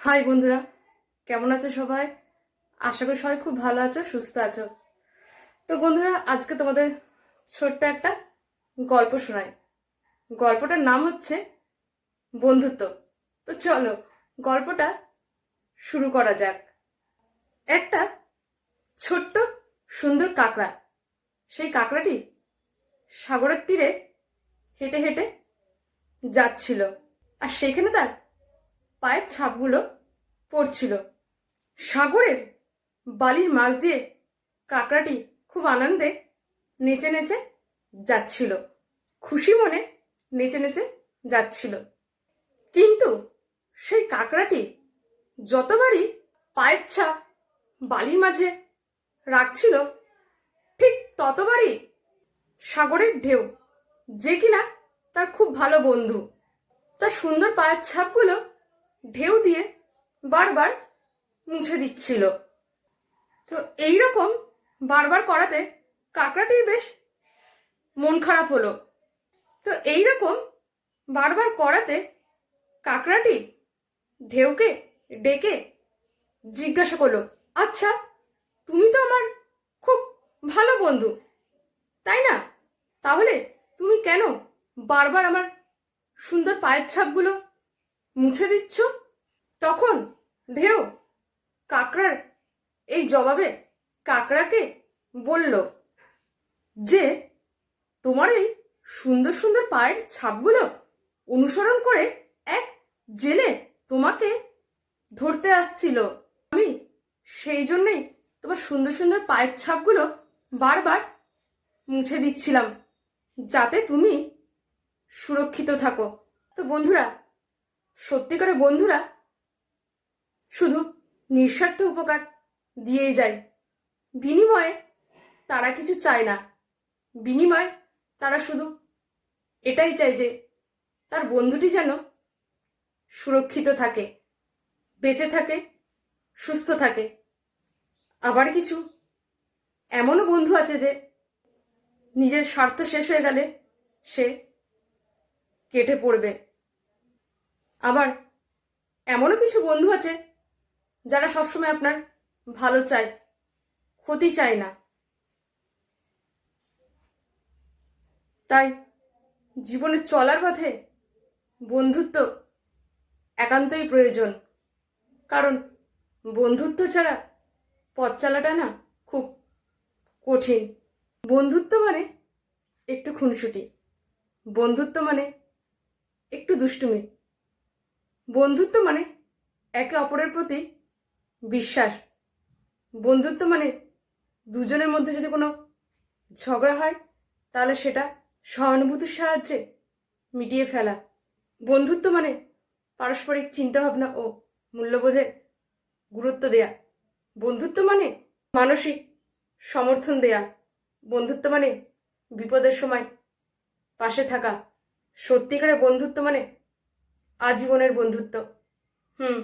High বন্ধুরা, কেমন আছো সবাই? আশা করি সবাই খুব ভালো আছো, সুস্থ আছো। তো বন্ধুরা, আজকে তোমাদের ছোট্ট একটা গল্প শোনাই। গল্পটার নাম হচ্ছে বন্ধুত্ব। তো চলো, গল্পটা শুরু করা যাক। একটা ছোট্ট সুন্দর কাঁকড়া। সেই কাঁকড়াটি সাগরের তীরে হেঁটে হেঁটে যাচ্ছিল। আর সেখানে তার পায়ের ছাপগুলো পড়ছিল। সাগরের বালির মাছ দিয়ে কাঁকড়াটি খুব আনন্দে নেচে নেচে যাচ্ছিল। খুশি মনে নেচে নেচে যাচ্ছিল। কিন্তু সেই কাঁকড়াটি যতবারই পায়ের ছাপ বালির মাঝে রাখছিল, ঠিক ততবারই সাগরের ঢেউ, যে কিনা তার খুব ভালো বন্ধু। তার সুন্দর পায়ের ছাপগুলো ঢেউ দিয়ে বারবার মুছে দিচ্ছিল। তো এই রকম বারবার করাতে কাঁকড়াটির বেশ মন খারাপ হলো। তো এই রকম বারবার করাতে কাঁকড়াটি ঢেউকে ডেকে জিজ্ঞাসা করল আচ্ছা তুমি তো আমার খুব ভালো বন্ধু, তাই না? তাহলে তুমি কেন বারবার আমার সুন্দর পায়ের ছাপগুলো মুছে দিচ্ছ? তখন ঢেউ কাকড়ার এই জবাবে কাকড়াকে বলল, যে তোমার এই সুন্দর সুন্দর পায়ের ছাপগুলো অনুসরণ করে এক জেলে তোমাকে ধরতে আসছিল, আমি সেই জন্যই তোমার সুন্দর সুন্দর পায়ের ছাপগুলো বারবার মুছে দিচ্ছিলাম, যাতে তুমি সুরক্ষিত থাকো। তো বন্ধুরা সত্যিকারে বন্ধুরা, শুধু নিঃস্বার্থ উপকার দিয়েই যায়। বিনিময়ে তারা কিছু চায় না। বিনিময়ে তারা শুধু এটাই চায় যে তার বন্ধুটি যেন সুরক্ষিত থাকে, বেঁচে থাকে, সুস্থ থাকে। আবার কিছু এমনও বন্ধু আছে যে নিজের স্বার্থ শেষ হয়ে গেলে সে কেটে পড়বে। আবার এমনও কিছু বন্ধু আছে যারা সবসময় আপনার ভালো চায়, ক্ষতি চায় না। তাই জীবনে চলার পথে বন্ধুত্ব একান্তই প্রয়োজন। কারণ বন্ধুত্ব ছাড়া পথ চালাটা না খুব কঠিন। বন্ধুত্ব মানে একটু খুনসুটি। বন্ধুত্ব মানে একটু দুষ্টুমি। বন্ধুত্ব মানে একে অপরের প্রতি বিশ্বাস। বন্ধুত্ব মানে দুজনের মধ্যে যদি কোনো ঝগড়া হয়, তাহলে সেটা সহানুভূতির সাহায্যে মিটিয়ে ফেলা। বন্ধুত্ব মানে পারস্পরিক চিন্তাভাবনা ও মূল্যবোধে গুরুত্ব দেয়া। বন্ধুত্ব মানে মানসিক সমর্থন দেয়া। বন্ধুত্ব মানে বিপদের সময় পাশে থাকা। সত্যিকারের বন্ধুত্ব মানে আজীবনের বন্ধুত্ব। হুম।